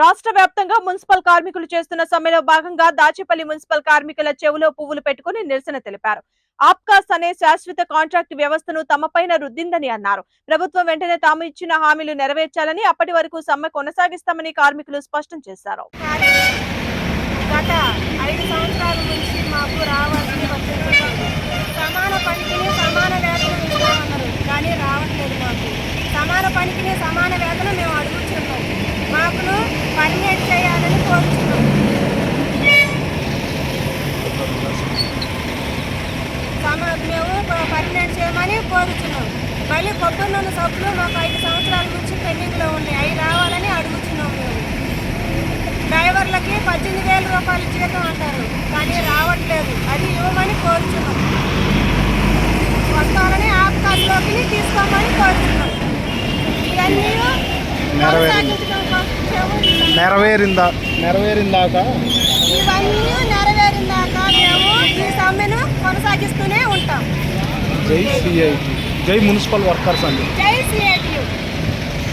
రాష్ట్ర వ్యాప్తంగా మున్సిపల్ కార్మికులు చేస్తున్న సమ్మెలో భాగంగా దాచేపల్లి మున్సిపల్ కార్మికుల చెవులో పువ్వులు పెట్టుకుని నిరసన తెలిపారు. ఆప్కాస్ అనే శాశ్వత కాంట్రాక్ట్ వ్యవస్థను తమపైన రుద్దిందని అన్నారు. ప్రభుత్వం వెంటనే తాము ఇచ్చిన హామీలు నెరవేర్చాలని అప్పటి వరకు సమ్మె కొనసాగిస్తామని కార్మికులు స్పష్టం చేశారు. గత ఐదు సంవత్సరాల నుంచి మాకు రావాల్సిన సమాన పనికిని సమాన వేతనం ఇస్తామన్నారు కానీ రావట్లేదు మాకు. సమాన పనికిని సమాన వేతనం మేము మళ్ళీ కొబ్బరి నూనె సబ్బులు. మాకు ఐదు సంవత్సరాల నుంచి పెండింగ్లో ఉన్నాయి. అవి రావాలని అడుగుతున్నాం మేము. డ్రైవర్లకి పద్దెనిమిది వేల రూపాయలు జీతం అంటారు. కానీ రావట్లేదు. అది ఇవ్వమని కోరుచున్నాం. వస్తారని ఆపకాశంలోకి తీసుకోమని కోరుతున్నాం ఇవన్నీ నెరవేరిందా? నెరవేరిందాక? ఇవన్నీ నెరవేరిందాక మేము ఈ సమ్మెను కొనసాగిస్తూనే ఉంటాం. జై సిఐ. जय मुनपल वर्कर्स अभी